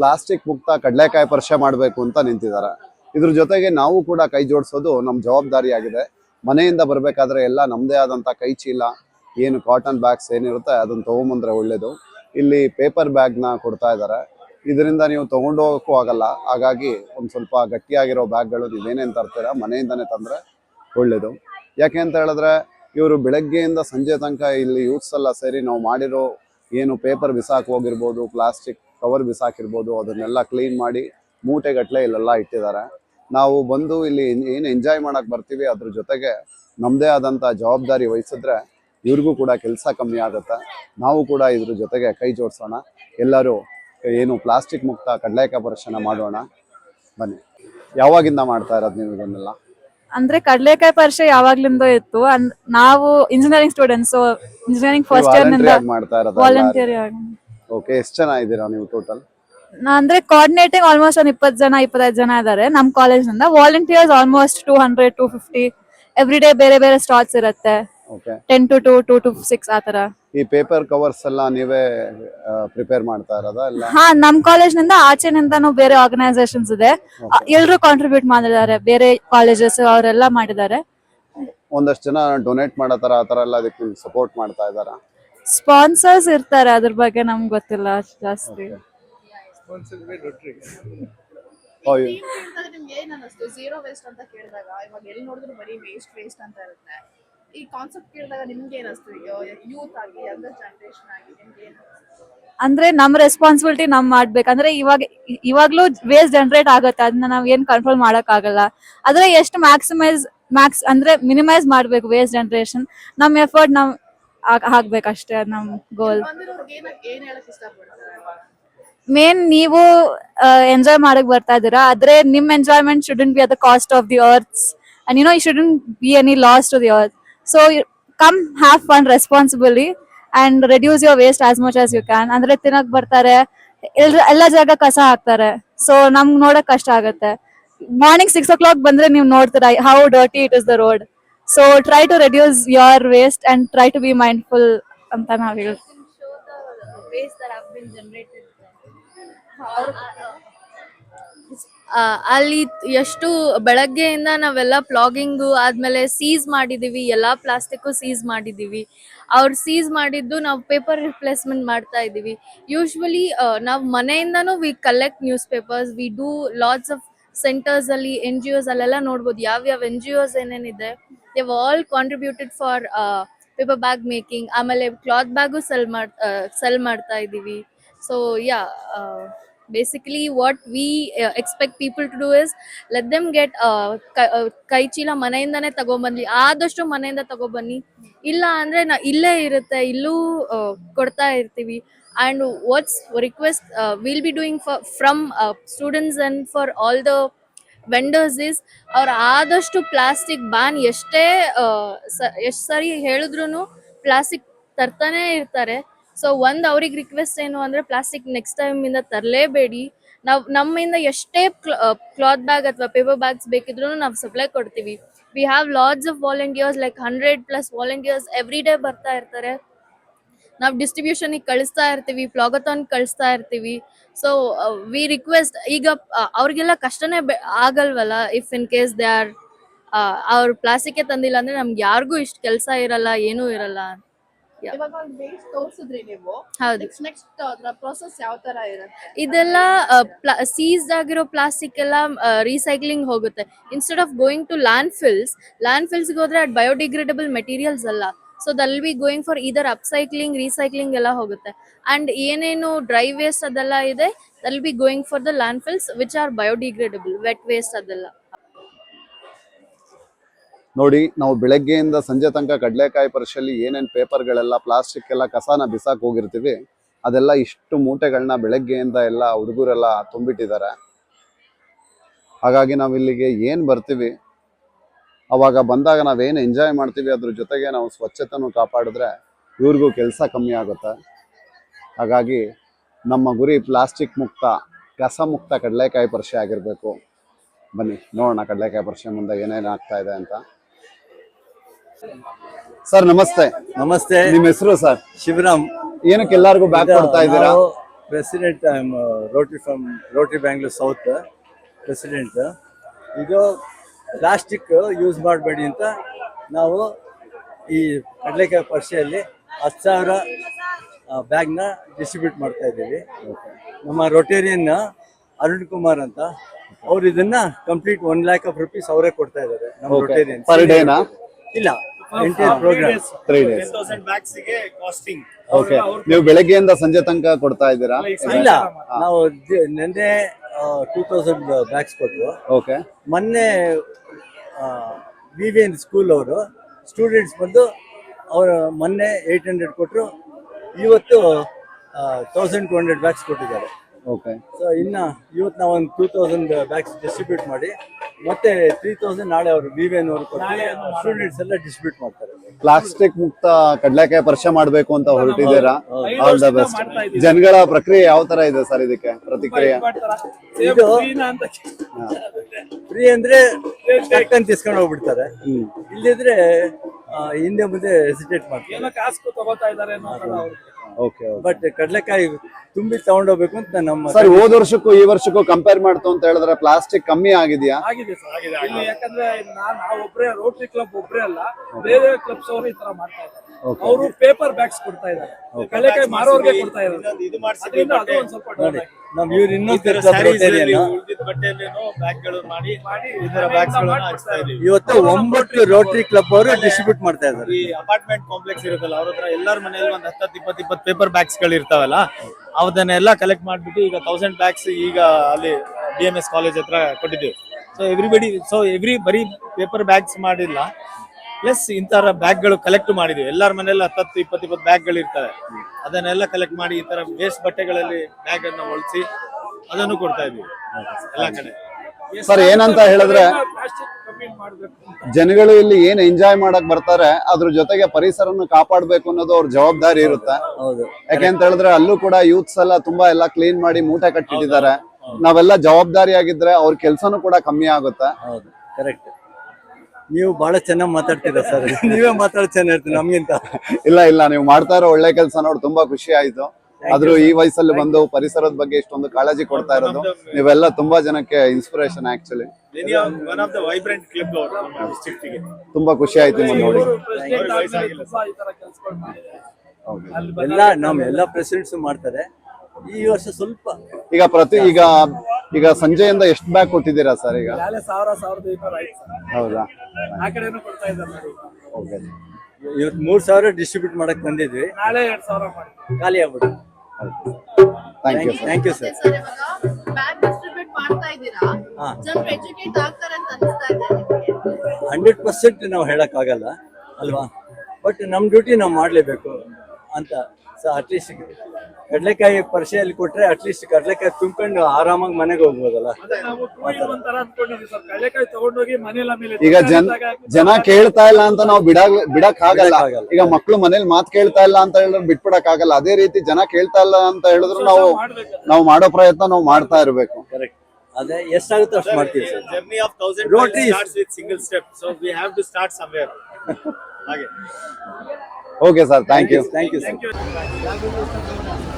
Plastic ಮುಕ್ತ ಕಡಲೆಕಾಯಿ ಪರಿಚಯ ಮಾಡಬೇಕು ಅಂತ ನಿಂತಿದ್ದಾರೆ. ಇದ್ರ ಜೊತೆಗೆ ನಾವು ಕೂಡ ಕೈ ಜೋಡಿಸೋದು ನಮ್ಮ ಜವಾಬ್ದಾರಿಯಾಗಿದೆ. ಮನೆಯಿಂದ ಬರಬೇಕಾದ್ರೆ ಎಲ್ಲ ನಮ್ಮದೇ ಆದಂಥ ಕೈ ಚೀಲ, ಏನು ಕಾಟನ್ ಬ್ಯಾಗ್ಸ್ ಏನಿರುತ್ತೆ ಅದನ್ನ ತೊಗೊಂಬಂದ್ರೆ ಒಳ್ಳೇದು. ಇಲ್ಲಿ ಪೇಪರ್ ಬ್ಯಾಗ್ನ ಕೊಡ್ತಾ ಇದ್ದಾರೆ. ಇದರಿಂದ ನೀವು ತಗೊಂಡು ಹೋಗೋಕ್ಕೂ ಆಗಲ್ಲ. ಹಾಗಾಗಿ ಒಂದು ಸ್ವಲ್ಪ ಗಟ್ಟಿಯಾಗಿರೋ ಬ್ಯಾಗ್ಗಳು ನೀವೇನೇನು ತರ್ತೀರ ಮನೆಯಿಂದನೇ ತಂದರೆ ಒಳ್ಳೇದು. ಯಾಕೆ ಅಂತ ಹೇಳಿದ್ರೆ, ಇವರು ಬೆಳಗ್ಗೆಯಿಂದ ಸಂಜೆ ತನಕ ಇಲ್ಲಿ ಯೂತ್ಸ್ ಎಲ್ಲ ಸೇರಿ ನಾವು ಮಾಡಿರೋ ಏನು ಪೇಪರ್ ಬಿಸಾಕ್ ಹೋಗಿರ್ಬೋದು ಪ್ಲಾಸ್ಟಿಕ್ ಕವರ್ ಬಿಸಾಕಿರ್ಬೋದು ಅದನ್ನೆಲ್ಲ ಕ್ಲೀನ್ ಮಾಡಿ ಮೂಟೆಗಟ್ಟಲೆ ಇಲ್ಲೆಲ್ಲ ಇಟ್ಟಿದ್ದಾರೆ. ನಾವು ಬಂದು ಇಲ್ಲಿ ಏನು ಎಂಜಾಯ್ ಮಾಡಕ್ ಬರ್ತೀವಿ ಅದ್ರ ಜೊತೆಗೆ ನಮ್ಮದೇ ಆದಂಥ ಜವಾಬ್ದಾರಿ ವಹಿಸಿದ್ರೆ ಇವ್ರಿಗೂ ಕೂಡ ಕೆಲಸ ಕಮ್ಮಿ ಆಗುತ್ತೆ. ನಾವು ಕೂಡ ಇದ್ರ ಜೊತೆಗೆ ಕೈ ಜೋಡಿಸೋಣ. ಎಲ್ಲರೂ ಏನು ಪ್ಲಾಸ್ಟಿಕ್ ಮುಕ್ತ ಕಡಲೆಕಾಯಿ ಪರಿಶನ ಮಾಡೋಣ. ಬನ್ನಿ. ಯಾವಾಗಿಂದ ಮಾಡ್ತಾ ಇರೋದು ನೀವು ಇದನ್ನೆಲ್ಲ? ಅಂದ್ರೆ ಕಡಲೆಕಾಯಿ ಪರಿಚಯ ಯಾವಾಗ್ಲಿಂದ ಇತ್ತು. ನಾವು engineering students engineering first year ಮಾಡ್ತಾ ಇರೋದು ವಾಲಂಟಿಯರ್ ಓಕೆ ಎಷ್ಟು ಜನ ಇದ್ದೀರಾ ನೀವು ಟೋಟಲ್ ಅಂದ್ರೆ ಕೋಆರ್ಡಿನೇಟಿಂಗ್ ಆಲ್ಮೋಸ್ಟ್ ಒಂದ್ ಇಪ್ಪತ್ತು ಜನ ಇಪ್ಪತ್ತೈದು ಜನ ಇದಾರೆ ನಮ್ ಕಾಲೇಜ್ನಿಂದ volunteers almost two hundred two fifty every day ಬೇರೆ ಬೇರೆ ಸ್ಟಾಲ್ಸ್ ಇರುತ್ತೆ. Okay ten to two two to six ಆತರ ಈ ಪೇಪರ್ ಕವರ್ಸ್ ಎಲ್ಲ ನೀವೇ ಪ್ರಿಪೇರ್ ಮಾಡ್ತಾ ಇರೋದಾ ಇಲ್ಲ? ಹಾ ನಮ್ ಕಾಲೇಜ್ನಿಂದ ಆಚೆನಿಂದಾನು ಬೇರೆ ಆರ್ಗನೈಸೇಷನ್ಸ್ ಇದೆ. ಎಲ್ಲರೂ ಕಾಂಟ್ರಿಬ್ಯೂಟ್ ಮಾಡಿದ್ದಾರೆ ಬೇರೆ ಕಾಲೇಜಸ್ ಅವರೆಲ್ಲ ಮಾಡಿದ್ದಾರೆ. ಒಂದಷ್ಟು ಜನ ಡೊನೇಟ್ ಮಾಡೋ ತರ ಆ ತರ ಎಲ್ಲ ಅದಕ್ಕೆ ಸಪೋರ್ಟ್ ಮಾಡ್ತಾ ಇದಾರ ಸ್ಪಾನ್ಸರ್ಸ್ ಇರ್ತಾರೆ ಅದ್ರ ಬಗ್ಗೆ ನಮ್ಗೆ ಗೊತ್ತಿಲ್ಲ ಜಾಸ್ತಿ. ನಿಮ್ಗೆ ಏನ್ ಅನ್ನಿಸ್ತು ಝೀರೋ ವೇಸ್ಟ್ ಅಂತ ಕೇಳಿದಾಗ ಇವಾಗ ಎಲ್ಲಿ ನೋಡಿದ್ರು ಬರೀ ವೇಸ್ಟ್ ವೇಸ್ಟ್ ಅಂತ ಇರುತ್ತೆ. ಈ ಕಾನ್ಸೆಪ್ಟ್ ಕೇಳಿದಾಗ ನಿಮ್ಗೆ ಏನಿಸ್ತು ಯೂತ್ ಆಗಿ ಯಂಗರ್ ಜನರೇಷನ್ ಆಗಿ ನಿಮ್ಗೆ ಏನ್ ಅನ್ಸ್ತು? ಅಂದ್ರೆ ನಮ್ ರೆಸ್ಪಾನ್ಸಿಬಿಲಿಟಿ ನಮ್ ಮಾಡ್ಬೇಕಂದ್ರೆ ಇವಾಗ ಇವಾಗ್ಲೂ ವೇಸ್ಟ್ ಜನರೇಟ್ ಆಗುತ್ತೆ. ಅದನ್ನ ನಾವ್ ಏನ್ ಕಂಟ್ರೋಲ್ ಮಾಡಕ್ ಆಗಲ್ಲ ಆದ್ರೆ ಎಷ್ಟು ಮ್ಯಾಕ್ಸಿಮೈಸ್ ಮ್ಯಾಕ್ಸ್ ಅಂದ್ರೆ ಮಿನಿಮೈಸ್ ಮಾಡ್ಬೇಕು ವೇಸ್ಟ್ ಜನರೇಷನ್ ನಮ್ ಎಫರ್ಟ್ ನಾವ್ ಅದ್ ನಮ್ ಗೋಲ್ ಮೇನ್ ನೀವು ಎಂಜಾಯ್ ಮಾಡಕ್ ಬರ್ತಾ ಇದ್ದೀರಾ? ಆದ್ರೆ ನಿಮ್ enjoyment shouldn't be at the cost of the earth's and you know you shouldn't be any loss to the earth so come have fun responsibly and reduce your waste as much as you can ಅಂದ್ರೆ ತಿನ್ನಕ್ ಬರ್ತಾರೆ ಎಲ್ಲ ಜಾಗ ಕಸ ಹಾಕ್ತಾರೆ. So ನಮ್ಗೆ ನೋಡಕ್ ಕಷ್ಟ ಆಗುತ್ತೆ. ಮಾರ್ನಿಂಗ್ ಸಿಕ್ಸ್ ಓ ಕ್ಲಾಕ್ ಬಂದ್ರೆ ನೀವು ನೋಡ್ತೀರಾ how dirty it is the road so try to reduce your waste and try to be mindful ಅಂತ waste been generated. ಅಲ್ಲಿ ಎಷ್ಟು ಬೆಳಗ್ಗೆಯಿಂದ ನಾವೆಲ್ಲ ಪ್ಲಾಗಿಂಗು ಆದ್ಮೇಲೆ ಸೀಸ್ ಮಾಡಿದೀವಿ, ಎಲ್ಲ ಪ್ಲಾಸ್ಟಿಕ್ ಸೀಸ್ ಮಾಡಿದೀವಿ ಅವ್ರು ಸೀಸ್ ಮಾಡಿದ್ದು ನಾವು ಪೇಪರ್ ರಿಪ್ಲೇಸ್ಮೆಂಟ್ ಮಾಡ್ತಾ ಇದ್ದೀವಿ ಯೂಶ್ವಲಿ ನಾವು ಮನೆಯಿಂದನೂ we collect newspapers we do lots of centres ಅಲ್ಲಿ ಎನ್ ಜಿ ಒಸ್ ಅಲ್ಲೆಲ್ಲ ನೋಡ್ಬೋದು. ಯಾವ ಯಾವ ಎನ್ ಜಿ ಒಸ್ ಏನೇನಿದೆ they've all contributed for paper bag making ಆಮೇಲೆ ಕ್ಲಾತ್ ಬ್ಯಾಗು ಸೆಲ್ ಮಾಡ್ ಸೆಲ್ ಮಾಡ್ತಾ ಇದ್ದೀವಿ. So yeah basically what we expect people to do is let them get ಕೈ ಚೀಲ ಮನೆಯಿಂದನೇ ತಗೊಂಡ್ಬನ್ನಿ ಆದಷ್ಟು ಮನೆಯಿಂದ ತಗೊಬನ್ನಿ. ಇಲ್ಲ ಅಂದ್ರೆ ನಾ ಇಲ್ಲೇ ಇರುತ್ತೆ, ಇಲ್ಲೂ ಕೊಡ್ತಾ ಇರ್ತೀವಿ. And what's request will be doing for from students and for all the vendors is ಅವ್ರು ಆದಷ್ಟು ಪ್ಲಾಸ್ಟಿಕ್ ಬ್ಯಾನ್ ಎಷ್ಟೇ ಎಷ್ಟು ಸರಿ ಹೇಳಿದ್ರು ಪ್ಲಾಸ್ಟಿಕ್ ತರ್ತಾನೆ ಇರ್ತಾರೆ. ಸೊ ಒಂದ್ ಅವ್ರಿಗೆ ರಿಕ್ವೆಸ್ಟ್ ಏನು ಅಂದ್ರೆ ಪ್ಲಾಸ್ಟಿಕ್ ನೆಕ್ಸ್ಟ್ ಟೈಮ್ ಇಂದ ತರಲೇಬೇಡಿ. ನಾವು, ನಮ್ಮಿಂದ ಎಷ್ಟೇ ಕ್ಲಾತ್ ಬ್ಯಾಗ್ ಅಥವಾ ಪೇಪರ್ ಬ್ಯಾಗ್ಸ್ ಬೇಕಿದ್ರು ನಾವು ಸಪ್ಲೈ ಕೊಡ್ತೀವಿ. We have lots of volunteers like hundred plus volunteers every day ಬರ್ತಾ ಇರ್ತಾರೆ. ನಾವು ಡಿಸ್ಟ್ರಿಬ್ಯೂಷನ್ ಕಳಿಸ್ತಾ ಇರ್ತೀವಿ ಪ್ಲಾಗತಾನ್ ಕಳಿಸ್ತಾ ಇರ್ತೀವಿ. ಸೊ ವಿ ರಿಕ್ವೆಸ್ಟ್ ಈಗ ಅವ್ರಿಗೆಲ್ಲ ಕಷ್ಟನೇ ಆಗಲ್ವಲ್ಲ? If in case they are ಅವ್ರ ಪ್ಲಾಸ್ಟಿಕ್ ತಂದಿಲ್ಲ ಅಂದ್ರೆ ನಮ್ಗೆ ಯಾರಿಗೂ ಇಷ್ಟು ಕೆಲಸ ಇರಲ್ಲ ಏನೂ ಇರಲ್ಲ ಹೌದು. ಇದೆಲ್ಲ ಸೀಸ್ಡ್ ಆಗಿರೋ ಪ್ಲಾಸ್ಟಿಕ್ ಎಲ್ಲ ರೀಸೈಕ್ಲಿಂಗ್ ಹೋಗುತ್ತೆ. Instead of going to landfills landfills ಹೋದ್ರೆ ಅಟ್ ಬಯೋಡಿಗ್ರೇಡಬಲ್ ಮೆಟೀರಿಯಲ್ಸ್ ಅಲ್ಲ. So they'll be going for either upcycling recycling ಎಲ್ಲ ಹೋಗುತ್ತೆ. ಅಂಡ್ ಏನೇನು ಡ್ರೈ ವೇಸ್ಟ್ ಅದೆಲ್ಲ ಇದೆ they'll be going for the landfills which are biodegradable wet waste ಅದೆಲ್ಲ. ನೋಡಿ, ನಾವು ಬೆಳಗ್ಗೆಯಿಂದ ಸಂಜೆ ತನಕ ಕಡಲೆಕಾಯಿ ಪರಿಷಲ್ಲಿ ಏನೇನು ಪೇಪರ್ಗಳೆಲ್ಲ ಪ್ಲಾಸ್ಟಿಕ್ ಎಲ್ಲ ಕಸಾನ ಬಿಸಾಕ್ ಹೋಗಿರ್ತೀವಿ, ಅದೆಲ್ಲ ಇಷ್ಟು ಮೂಟೆಗಳನ್ನ ಬೆಳಗ್ಗೆಯಿಂದ ಎಲ್ಲ ಹುಡುಗರೆಲ್ಲ ತುಂಬಿಟ್ಟಿದ್ದಾರೆ. ಹಾಗಾಗಿ ನಾವು ಇಲ್ಲಿಗೆ ಏನು ಬರ್ತೀವಿ? ಅವಾಗ ಬಂದಾಗ ನಾವೇನು ಎಂಜಾಯ್ ಮಾಡ್ತೀವಿ ಅದ್ರ ಜೊತೆಗೆ ನಾವು ಸ್ವಚ್ಛತೆನೂ ಕಾಪಾಡಿದ್ರೆ ಇವ್ರಿಗೂ ಕೆಲಸ ಕಮ್ಮಿ ಆಗುತ್ತೆ. ಹಾಗಾಗಿ ನಮ್ಮ ಗುರಿ ಪ್ಲಾಸ್ಟಿಕ್ ಮುಕ್ತ ಕಸ ಮುಕ್ತ ಕಡಲೆಕಾಯಿ ಪರಿಷೆ ಆಗಿರಬೇಕು. ಬನ್ನಿ ನೋಡೋಣ ಕಡಲೆಕಾಯಿ ಪರಿಷೆ ಮುಂದೆ ಏನೇನು ಆಗ್ತಾ ಇದೆ ಅಂತ. ಸರ್ ನಮಸ್ತೆ. ನಮಸ್ತೆ. ನಿಮ್ಮ ಹೆಸರು ಸರ್? ಶಿವರಾಮ್. ಏನಕ್ಕೆ ಎಲ್ಲರಿಗೂ ಬ್ಯಾಗ್ ಕೊಡ್ತಾ ಇದ್ದೀರಾ? President Rotary from Rotary Bangalore South president ಇದು ಪ್ಲಾಸ್ಟಿಕ್ ಯೂಸ್ ಮಾಡಬೇಡಿ ಅಂತ ನಾವು ಈ ಕಡಲೆಕಾಯಿ ಪರಿಷೆಯಲ್ಲಿ ಹತ್ತು ಸಾವಿರ ಬ್ಯಾಗ್ನ ಡಿಸ್ಟ್ರಿಬ್ಯೂಟ್ ಮಾಡ್ತಾ ಇದ್ದೀವಿ. ನಮ್ಮ ರೊಟೇರಿಯನ್ ಅರುಣ್ ಕುಮಾರ್ ಅಂತ ಅವ್ರು ಇದನ್ನ complete one lakh of rupees ಅವರೇ ಕೊಡ್ತಾ ಇದ್ದಾರೆ ನಮ್ಮ. ರೊಟೇರಿಯನ್ ಇಲ್ಲ ತ್ರೀ ಡೇಸ್ ಬ್ಯಾಗ್ಸ್ಗೆ ಕಾಸ್ಟಿಂಗ್ ಓಕೆ ನೀವು ಬೆಳಗ್ಗೆಯಿಂದ ಸಂಜೆ ತನಕ ಕೊಡ್ತಾ ಇದ್ದೀರಾ? ಇಲ್ಲ ನಾವು ನಿನ್ನೆ ಟೂ ತೌಸಂಡ್ ಬ್ಯಾಗ್ಸ್ ಕೊಟ್ರು. ಓಕೆ ಮೊನ್ನೆ ವಿ ವಿ ಎನ್ ಸ್ಕೂಲ್ ಅವರು ಸ್ಟೂಡೆಂಟ್ಸ್ ಬಂದು ಅವರು ಮೊನ್ನೆ ಏಯ್ಟ್ ಹಂಡ್ರೆಡ್ ಕೊಟ್ಟರು ಇವತ್ತು ತೌಸಂಡ್ ಟು ಹಂಡ್ರೆಡ್ ಬ್ಯಾಗ್ಸ್ ಕೊಟ್ಟಿದ್ದಾರೆ. ಓಕೆ ಸೊ ಇನ್ನು ಇವತ್ತು ನಾವು ಒಂದು ಟೂ ತೌಸಂಡ್ ಬ್ಯಾಗ್ಸ್ ಡಿಸ್ಟ್ರಿಬ್ಯೂಟ್ ಮಾಡಿ ಮತ್ತೆ ತ್ರೀ ತೌಸಂಡ್ ನಾಳೆ ಅವರು ವಿ ವಿ ಎನ್ ಅವರು ಸ್ಟೂಡೆಂಟ್ಸ್ ಎಲ್ಲ ಡಿಸ್ಟ್ರಿಬ್ಯೂಟ್ ಮಾಡ್ತಾರೆ. ಪ್ಲಾಸ್ಟಿಕ್ ಮುಕ್ತ ಕಡ್ಲೆಕಾಯಿ ಪರಿಚಯ ಮಾಡಬೇಕು ಅಂತ ಹೊರಟಿದ್ದೀರಾ? ಆಲ್ ದ ಬೆಸ್ಟ್ ಜನಗಳ ಪ್ರಕ್ರಿಯೆ ಯಾವ ತರ ಇದೆ ಸರ್ ಇದಕ್ಕೆ? ಪ್ರತಿಕ್ರಿಯೆ? ಇದು ಫ್ರೀ ಅಂದ್ರೆ ಟಕ್ ಅಂತ ಇಸ್ಕೊಂಡು ಹೋಗ್ಬಿಡ್ತಾರೆ. ಇಲ್ಲಿದ್ರೆ ಹಿಂದೆ ಮುಂದೆ ಹೆಸಿಟೇಟ್ ಮಾಡ್ತಾರೆ. ಏನೋ ಕಾಸು ತಗೋತಾ ಇದ್ದಾರೆ ಓಕೆ ಬಟ್ ಕಡಲೆಕಾಯಿ ತುಂಬಿ ತಗೊಂಡೋಗ್ಬೇಕು ಅಂತ ನಮ್ಮ ಸರ್ ಹೋದ ವರ್ಷಕ್ಕೂ ಈ ವರ್ಷಕ್ಕೂ ಕಂಪೇರ್ ಮಾಡ್ತು ಅಂತ ಹೇಳಿದ್ರೆ ಪ್ಲಾಸ್ಟಿಕ್ ಕಮ್ಮಿ ಆಗಿದೆಯಾ? ಆಗಿದೆ ಸರ್ ಆಗಿದೆ. ಯಾಕಂದ್ರೆ ನಾನ್ ನಾವು ಒಬ್ರೇ ರೋಟರಿ ಕ್ಲಬ್ ಒಬ್ರೇ ಅಲ್ಲ ಬೇರೆ ಕ್ಲಬ್ಸ್ ಅವರು ಈ ತರ ಮಾಡ್ತಾ ಇದ್ದಾರೆ. ಅವರು ಪೇಪರ್ ಬ್ಯಾಗ್ಸ್ ಕೊಡ್ತಾ ಇದ್ದಾರೆ. ಕಲೆಕಾಯಿ ಮಾರೋರ್ಗೆ ಕೊಡ್ತಾ ಇದ್ದಾರೆ ಇದು ಮಾಡ್ಸಿದ್ವಿ ಅದರಿಂದ ಅದು ಬಟ್ಟೆ. ಒಂದ್ ಸ್ವಲ್ಪ ಡೌನ್ ಆಗಿದೆ. ನಮ್ ಇವ್ರು ಇನ್ನೊಂದು ಬಟ್ಟೆಯಲ್ಲೇನೋ ಬ್ಯಾಗ್ಗಳು ಮಾಡಿ ಮಾಡಿ ಇದರ ಹಾಕ್ಸ್ತಾ ಇದೀವಿ ಇವತ್ತು ಒಂಬತ್ತು ರೋಟರಿ ಕ್ಲಬ್ ಅವರು ಡಿಸ್ಟ್ರಿಬ್ಯೂಟ್ ಮಾಡ್ತಾ ಇದ್ದಾರೆ. ಈ ಅಪಾರ್ಟ್ಮೆಂಟ್ ಕಾಂಪ್ಲೆಕ್ಸ್ ಇರುತ್ತಲ್ಲ ಅವ್ರ ಹತ್ರ ಎಲ್ಲರ ಮನೆಯಲ್ಲಿ ಒಂದ್ ಹತ್ತತ್ತು ಇಪ್ಪತ್ತು ಇಪ್ಪತ್ತು ಪೇಪರ್ ಬ್ಯಾಗ್ಸ್ಗಳು ಇರ್ತಾವಲ್ಲ ಅವನ್ನೆಲ್ಲ ಕಲೆಕ್ಟ್ ಮಾಡ್ಬಿಟ್ಟು ಈಗ ತೌಸಂಡ್ ಬ್ಯಾಗ್ಸ್ ಈಗ ಅಲ್ಲಿ ಬಿ ಎಂ ಎಸ್ ಕಾಲೇಜ್ ಹತ್ರ ಕೊಟ್ಟಿದ್ದೀವಿ. ಸೊ ಎವ್ರಿಬಡಿ ಸೊ ಎವ್ರಿ ಬರೀ ಪೇಪರ್ ಬ್ಯಾಗ್ಸ್ ಮಾಡಿಲ್ಲ. ಪ್ಲಸ್ ಇಂತರ ಬ್ಯಾಗ್ಗಳು ಕಲೆಕ್ಟ್ ಮಾಡಿದೀವಿ. ಎಲ್ಲರ ಮನೆಯಲ್ಲಿ ಹತ್ತತ್ತು ಇಪ್ಪತ್ತು ಇಪ್ಪತ್ತು ಬ್ಯಾಗ್ಗಳು ಇರ್ತವೆ. ಅದನ್ನೆಲ್ಲ ಕಲೆಕ್ಟ್ ಮಾಡಿ ಈ ತರ ವೇಸ್ಟ್ ಬಟ್ಟೆಗಳಲ್ಲಿ ಬ್ಯಾಗ್ ಅನ್ನು ಹೊಲಿಸಿ ಅದನ್ನು ಕೊಡ್ತಾ ಇದೀವಿ ಎಲ್ಲ ಕಡೆ. ಸರ್ ಏನಂತ ಹೇಳಿದ್ರೆ ಪ್ಲಾಸ್ಟಿಕ್ ಕಮ್ಮಿ ಮಾಡ್ಬೇಕು ಜನಗಳು ಇಲ್ಲಿ ಏನ್ ಎಂಜಾಯ್ ಮಾಡಕ್ ಬರ್ತಾರೆ ಅದ್ರ ಜೊತೆಗೆ ಪರಿಸರನ ಕಾಪಾಡ್ಬೇಕು ಅನ್ನೋದು ಅವ್ರ ಜವಾಬ್ದಾರಿ ಇರುತ್ತೆ. ಹೌದು. ಯಾಕೆ ಅಂತ ಹೇಳಿದ್ರೆ ಅಲ್ಲೂ ಕೂಡ ಯೂತ್ಸ್ ಎಲ್ಲ ತುಂಬಾ ಎಲ್ಲ ಕ್ಲೀನ್ ಮಾಡಿ ಮೂಟೆ ಕಟ್ಟಿಟ್ಟಿದ್ದಾರೆ. ನಾವೆಲ್ಲ ಜವಾಬ್ದಾರಿ ಆಗಿದ್ರೆ ಅವ್ರ ಕೆಲ್ಸನೂ ಕೂಡ ಕಮ್ಮಿ ಆಗುತ್ತೆ. ಹೌದು ಕರೆಕ್ಟ್ ನೀವು ಬಹಳ ಚೆನ್ನಾಗಿ ಮಾತಾಡ್ತೀರಾ ಸರ್? ನೀವೇ ಮಾತಾಡೋದು ಚೆನ್ನಾಗಿರ್ತೀವಿ ನಮ್ಗಿಂತ. ಇಲ್ಲ ಇಲ್ಲ ನೀವು ಮಾಡ್ತಾ ಇರೋ ಒಳ್ಳೆ ಕೆಲಸ ನೋಡಿ ತುಂಬಾ ಖುಷಿ ಆಯ್ತು. ಆದ್ರೂ ಈ ವಯಸ್ಸಲ್ಲಿ ಬಂದು ಪರಿಸರದ ಬಗ್ಗೆ ಇಷ್ಟೊಂದು ಕಾಳಜಿ ಕೊಡ್ತಾ ಇರೋದು. ನೀವೆಲ್ಲ ತುಂಬಾ ಜನಕ್ಕೆ inspiration actually one of the vibrant club ಅವರು ನಮ್ಮ district ತುಂಬಾ ಖುಷಿ ಆಯ್ತು ನಿಮ್ಮನ್ನ ನೋಡಿ. ಎಲ್ಲ ನಮ್ಮ ಎಲ್ಲ ಪ್ರೆಸಿಡೆಂಟ್ಸ್ ಮಾಡ್ತಾರೆ. ಈ ವರ್ಷ ಸ್ವಲ್ಪ ಈಗ ಪ್ರತಿ ಈಗ ಈಗ ಸಂಜೆಯಿಂದ ಎಷ್ಟು ಬ್ಯಾಗ್ ಕೊಟ್ಟಿದ್ದೀರಾ ಸರ್ ಈಗ? ಸಾವಿರ ಸಾವಿರದ ಹೌದಾ? ಆ ಕಡೆನೂ ಕೊಡ್ತಾ ಇದ್ದಾರೆ ನೋಡಿ. ಓಕೆ. ಇವತ್ತು ಮೂರ್ ಸಾವಿರ ಡಿಸ್ಟ್ರಿಬ್ಯೂಟ್ ಮಾಡಕ್ ಬಂದಿದ್ವಿ. ನಾಳೆ ಎರಡ್ ಸಾವಿರ ಮಾಡಿ. ಖಾಲಿ ಆಗ್ಬಿಟ್ಟು thank you sir thank you sir sir ಇವಾಗ ಬ್ಯಾಗ್ ಡಿಸ್ಟ್ರಿಬ್ಯೂಟ್ ಮಾಡ್ತಾ ಇದ್ದೀರಾ? ಹಾ. ಜನರು ಎಜುಕೇಟ್ ಆಗ್ತಾರೆ ಅಂತ ಅನಿಸ್ತಾ ಇದೆ ನಿಮಗೆ. ಹಂಡ್ರೆಡ್ ಪರ್ಸೆಂಟ್ ನಾವು ಹೇಳಕ್ಕಾಗಲ್ಲ ಅಲ್ವಾ? ಬಟ್ ನಮ್ಮ ಡ್ಯೂಟಿ ನಾವು ಮಾಡಲೇಬೇಕು ಅಂತ ಸರ್ ಅಟ್ಲೀಸ್ಟ್ ಕಡಲೆಕಾಯಿ ಪರಿಚಯಲ್ಲಿ ಕೊಟ್ರೆ ಅಟ್ಲೀಸ್ಟ್ ಕಡಲೆಕಾಯಿ ತುಂಬ್ಕೊಂಡು ಆರಾಮಾಗಿ ಮನೆಗೆ ಹೋಗ್ಬೋದಲ್ಲ? ಈಗ ಜನ ಜನ ಕೇಳ್ತಾ ಇಲ್ಲ ಅಂತ ನಾವು ಬಿಡ ಬಿಡಕ್ ಆಗಲ್ಲ. ಈಗ ಮಕ್ಳು ಮನೇಲಿ ಮಾತ್ ಕೇಳ್ತಾ ಇಲ್ಲ ಅಂತ ಹೇಳಿದ್ರೆ ಬಿಟ್ಬಿಡಕ್ ಆಗಲ್ಲ ಅದೇ ರೀತಿ ಜನ ಕೇಳ್ತಾ ಇಲ್ಲ ಅಂತ ಹೇಳಿದ್ರು ನಾವು ನಾವು ಮಾಡೋ ಪ್ರಯತ್ನ ನಾವು ಮಾಡ್ತಾ ಇರ್ಬೇಕು. ಕರೆಕ್ಟ್ ಅದೇ ಎಷ್ಟಾಗುತ್ತೋ ಅಷ್ಟು ಮಾಡ್ತೀವಿ sir. Journey of thousand Rotary starts with single step so we have to start somewhere ಹಾಗೆ. Okay sir thank you thank you sir thank you